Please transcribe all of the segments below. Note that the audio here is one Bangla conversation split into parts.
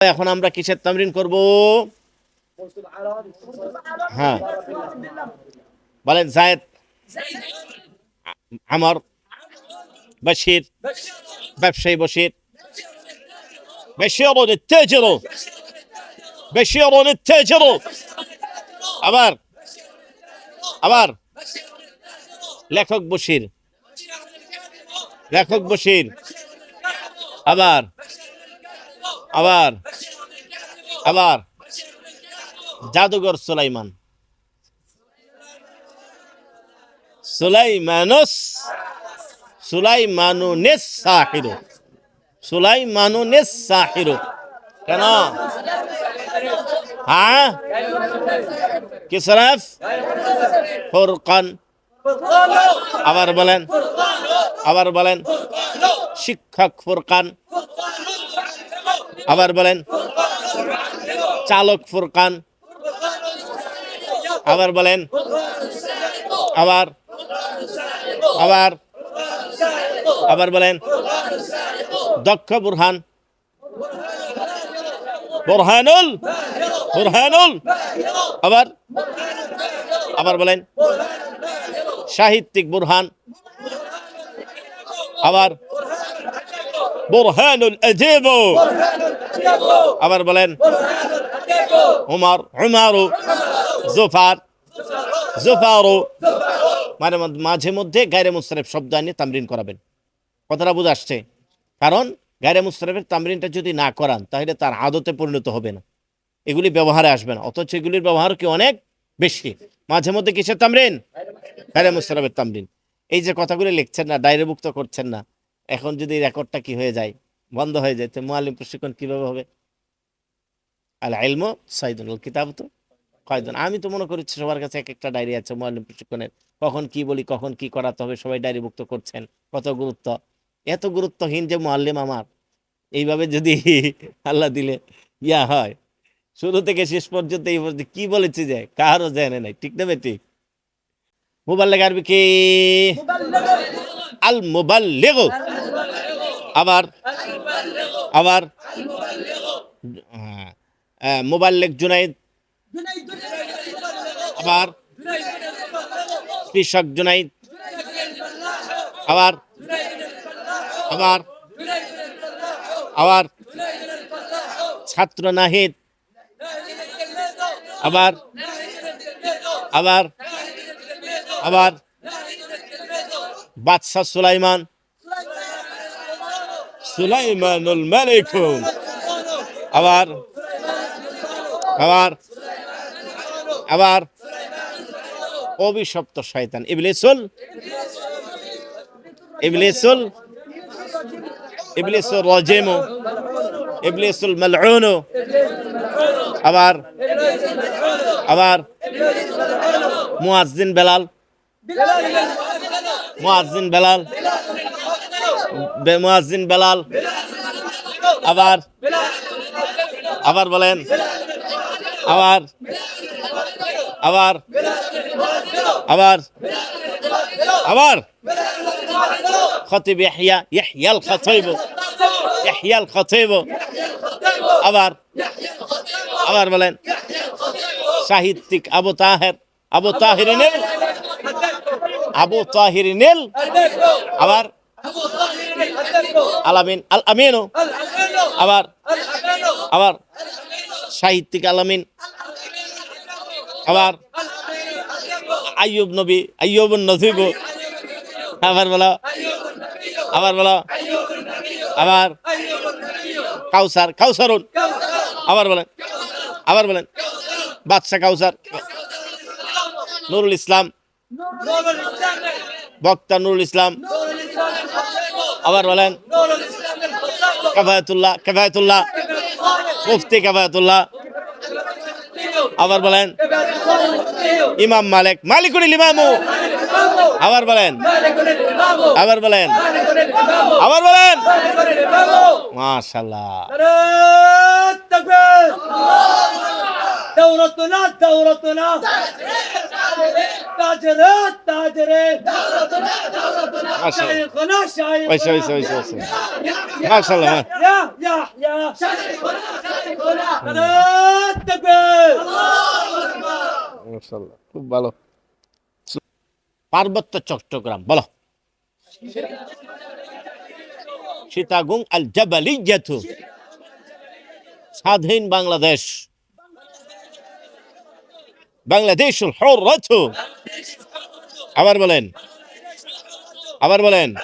এখন আমরা কিসের তামরিন করব হ্যাঁ বলেন জায়েদ আমার বশির ব্যবসায়ী বশির بشير التاجر بشير التاجر আবার আবার লেখক বশির লেখক বশির আবার আবার আবার, জাদুঘর সুলাইমান। সুলাইমানুস সুলাইমানু নেস সাহিরু সুলাইমানু নেস সাহিরু কেন? হ্যাঁ? কিসরাফ ফুরকান। আবার বলেন আবার বলেন, শিক্ষক ফুরকান, আবার বলেন, চালক ফুরকান, আবার বলেন, আবার আবার আবার বলেন, দক্ষ বুরহান, বুরহানুল বুরহানুল, আবার আবার বলেন সাহিত্যিক বুরহান। আবার বুরহানুল আজিব। আবার বলেন উমর, উমারু, জুফার, জুফারু। মানে মাঝে মধ্যে গায়রে মুস্তারেফ শব্দ আনিয়ে তামরিন করাবেন। কথাটা বুঝে আসছে। কারণ গায়রে মুস্তারেফের তামরিনটা যদি না করান, তাহলে তার আদতে পরিণত হবে না। এগুলি ব্যবহারে আসবে না। অথচ এগুলির ব্যবহার কি অনেক বেশি। মাঝে মধ্যে কিসের তামরিন? গায়রে মুস্তারেফের তামরিন। এই যে কথাগুলি লিখছেন না, ডায়েরিভুক্ত করছেন না, এখন যদি রেকর্ডটা কি হয়ে যায়, বন্ধ হয়ে যায়, তো মোয়ালিম প্রশিক্ষণ কীভাবে হবে? আল আলম সাইদুল কিতাব তো কয়জন আমি তো মনে করি সবার কাছে এক একটা ডায়েরি আছে মোয়ালিম প্রশিক্ষণের। কখন কি বলি, কখন কি করাতে হবে সবাই ডায়েরিভুক্ত করছেন। কত গুরুত্ব। এত গুরুত্বহীন যে মোয়াল্লিম আমার। এইভাবে যদি আল্লাহ দিলে ইয়া হয়, শুরু থেকে শেষ পর্যন্ত এই পর্যন্ত কি বলেছি যে কারও জানে নাই। ঠিক না ঠিক? মোবাল্লেগ আরবি কি? আল মোবাল্লেগ। আবার আবার হ্যাঁ, মোবাল্লেগ জুনাইদ। আবার কৃষক জুনাইদ। আবার আবার আবার ছাত্র নাহিদ। আবার আবার আবার বাদশাহ সুলাইমান। সুলাইমানুল মালিকুম আবার আবার আবার অভিশপ্ত শয়তান। ইবলিসুল ইবলিসুল ইবলিসুল রাজিমু, ইবলিসুল মালউনু। আবার আবার মুয়াজ্জিন বেলাল। মুয়াজ্জিন বেলাল বে- মুয়াজ্জিন বেলাল আবার আবার বলেন আবার আবার আবার আবার খতিব ইহয়া ইহয়াল খতিব ইহয়াল খতিব আবার আবার বলেন সাহিত্যিক আবু তাহের আবু তাহিরিনেল আবু তাহিরিনেল আবার আলামিন আল আমিনু। আবার আবার সাহিত্যিক আলামিন। আবার আইয়ুব নবী আইয়ুব নজিব আবার বলো। আবার বলো। আবার কাউসার, কাউসারুন। আবার বলেন। আবার বলেন। বাদশাহ কাউসার। নুরুল ইসলাম। বক্তা নুরুল ইসলাম। আবার বলেন। কাফায়াতুল্লাহ কাফায়াতুল্লাহ। মুফতি কাফায়াতুল্লাহ। আবার বলেন। ইমাম মালিক। মালিকুল ইমামু। আবার বলেন। আবার বলেন। আবার বলেন। মাশাল্লাহ دورتنا دورتنا تاجرة تاجرة شيخنا شيخنا ويسا ويسا ويسا ويسا ما شاء الله ما- يا يا يا أنا التكبير মাশাআল্লাহ খুব ভালো পার্বত্য চট্টগ্রাম বলো সীতাগুং আল জাবালিয়াতু স্বাধীন বাংলাদেশ হুররাতু আবার বলেন। আবার বলেন।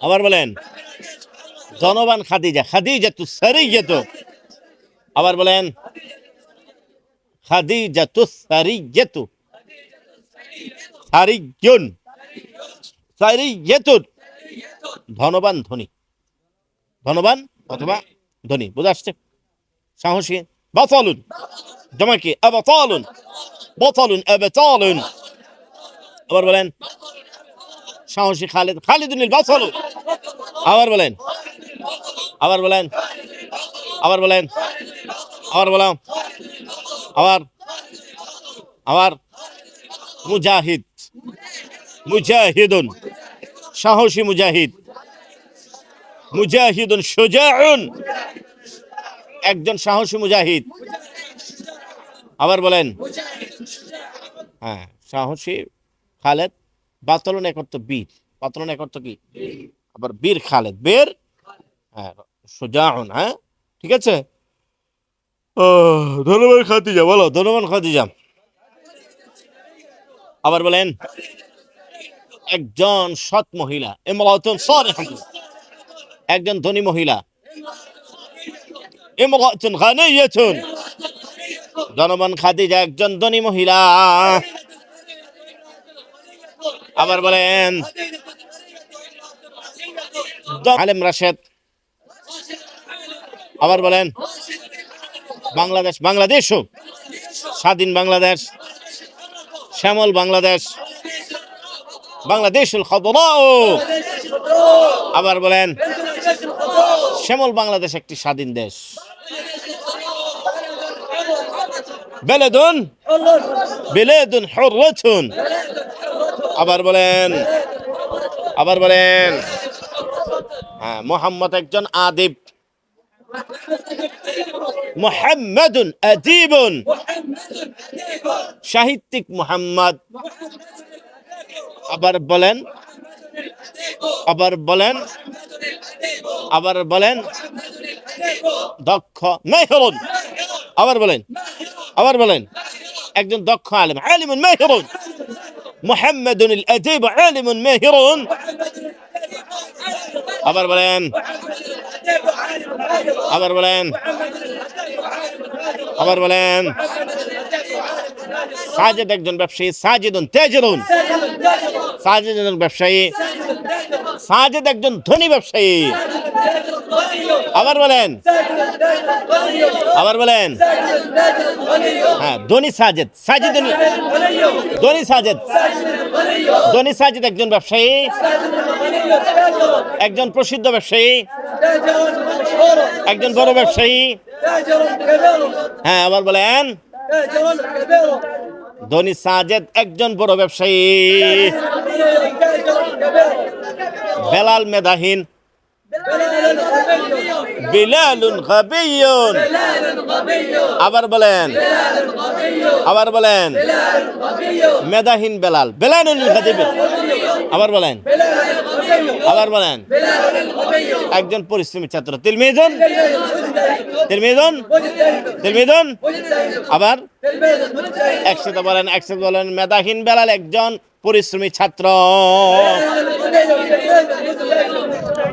আবার বলেন। জনবান খাদিজা, খাদিজাতু সারিয়াতু। আবার বলেন। খাদিজাতু সারিয়াতু। সারিয়ুন সারিয়াতুন ধনবান ধনী। ধনবান অথবা ধনী। বুঝা আসছে? সাহসী। বাতালুন জমাকে আবাতালুন বাতালুন আবাতালুন আবার বলেন সাহসী খালিদ খালিদুন বাতালুন আবার বলেন আবার বলেন আবার বলেন আবার বলাম আবার আবার মুজাহিদ মুজাহিদুন সাহসী মুজাহিদ মুজাহিদুন সুজাউন একজন সাহসী মুজাহিদ। আবার বলেন। হ্যাঁ সাহসী খালেদ, বাতলন একর্ত বীর। বাতলন একর্ত কি? আবার বীর খালেদ। বীর? হ্যাঁ হ্যাঁ? ঠিক আছে? ধন্যবাদ খাদিজা, বলো, ধন্যবাদ খাদিজা। আবার বলেন। একজন সৎ মহিলা একজন ধনী মহিলা। ইমরাতুন গানিয়াতুন। জনগণ খাদিজা একজন ধনী মহিলা। আবার বলেন, আলেম রাশেদ। আবার বলেন, বাংলাদেশ বাংলাদেশও স্বাধীন বাংলাদেশ, শ্যামল বাংলাদেশ, বাংলাদেশুল খবরাও আবার বলেন, শ্যামল বাংলাদেশ একটি স্বাধীন দেশ। বেলেদুন? বেলেদুন হররতুন। আবার বলেন আবার বলেন। হ্যাঁ মোহাম্মদ একজন আদিব। সাহিত্যিক মোহাম্মদ। আবার বলেন আবার বলেন আবার বলেন, দক্ষ মেহরুন আবার বলেন আবার বলেন, একজন দক্ষ আলিম, আলিমুন মেহরুন। মুহাম্মাদুন আল আদিব আলিমুন মেহরুন। আবার বলেন আবার বলেন আবার বলেন, সাজেদ একজন ব্যবসায়ী, সাজেদুন তেজরুন। সাজেদ একজন ব্যবসায়ী, সাজেদ একজন ধনী ব্যবসায়ী। আবার বলেন। আবার বলেন। হ্যাঁ ধনী সাজেদ সাজেদ ধনী। সাজেদ। ধনী সাজেদ একজন ব্যবসায়ী। একজন প্রসিদ্ধ ব্যবসায়ী। একজন বড় ব্যবসায়ী। হ্যাঁ আবার বলেন। ধনী সাজেদ একজন বড় ব্যবসায়ী। বেলাল মেধাহীন। বিলালুন গাবিয়ুন আবার বলেন। আবার বলেন। মেদাহীন বেলাল। বেলালুন গাদিব আবার বলেন। আবার বলেন। একজন পরিশ্রমী ছাত্র। তিলমিদুন তিলমিদুন তিলমিদুন আবার? একসাথে বলেন একসাথে বলেন, মেধাহীন বেলাল একজন পরিশ্রমী ছাত্র।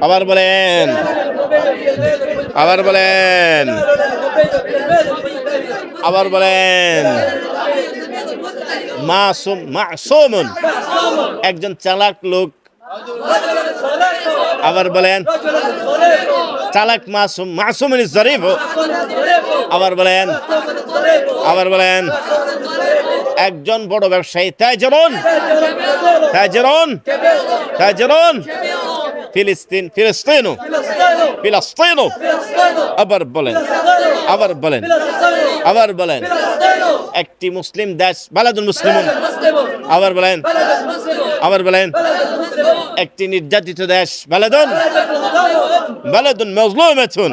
আবার বলেন আবার বলেন আবার বলেন, মাসুম, মাসুমুন, একজন চালাক লোক আবার বলেন, চালাক মাসুম মাসুমিন জরিফ আবার বলেন আবার বলেন, একজন বড় ব্যবসায়ী তাই যেমন তাই যেমন তাই যেমন ফিলিস্তিন ফিলিস্তিনো, ফিলাস্তিনো। আবার বলেন আবার বলেন আবার বলেন, একটি মুসলিম দেশ, বালাদুল মুসলিম আবার বলেন আবার বলেন একটি নির্যাতিত দেশ। বালেদন বালাদুন মজলুমাতুন।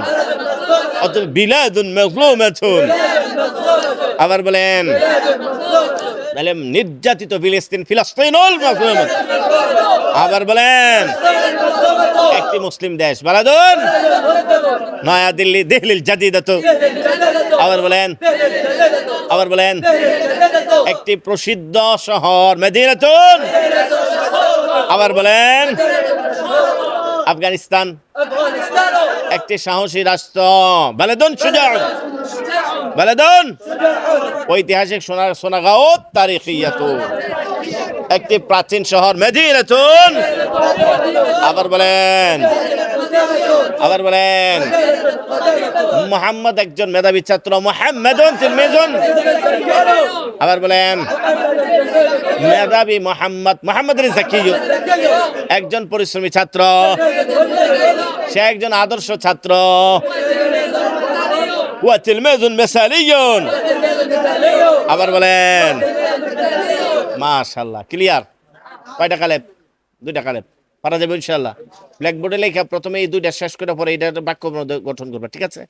মেথুন বিলাদুন মজলুমাতুন। আবার বলেন তাহলে নির্যাতিত ফিলিস্তিন ফিলাস্তিনুল আবার বলেন, একটি মুসলিম দেশ। বালাদুন নয়া দিল্লি দিল্লিল জাদিদাত। আবার বলেন আবার বলেন, একটি প্রসিদ্ধ শহর মেদিনাতুন। আবার বলেন, আফগানিস্তান একটি সাহসী রাষ্ট্র। বালেদন সুজান বালেদন ঐতিহাসিক সোনা, সোনাগাও তারিখ একটি প্রাচীন শহর মেধি মেদিনাতুন আবার বলেন আবার বলেন, মোহাম্মদ একজন মেধাবী ছাত্র, মোহাম্মদুন আবার বলেন, মেধাবী মোহাম্মদ মোহাম্মদ একজন পরিশ্রমী ছাত্র, সে একজন আদর্শ ছাত্র। আবার বলেন, মাশাআল্লাহ, ক্লিয়ার? কয়টা কালেব দুইটা কালেব পারা যাবে ইনশাল্লাহ ব্ল্যাকবোর্ডে লেখা প্রথমে এই দুইটা শেষ করে পরে এটা বাক্য গঠন করবে, ঠিক আছে?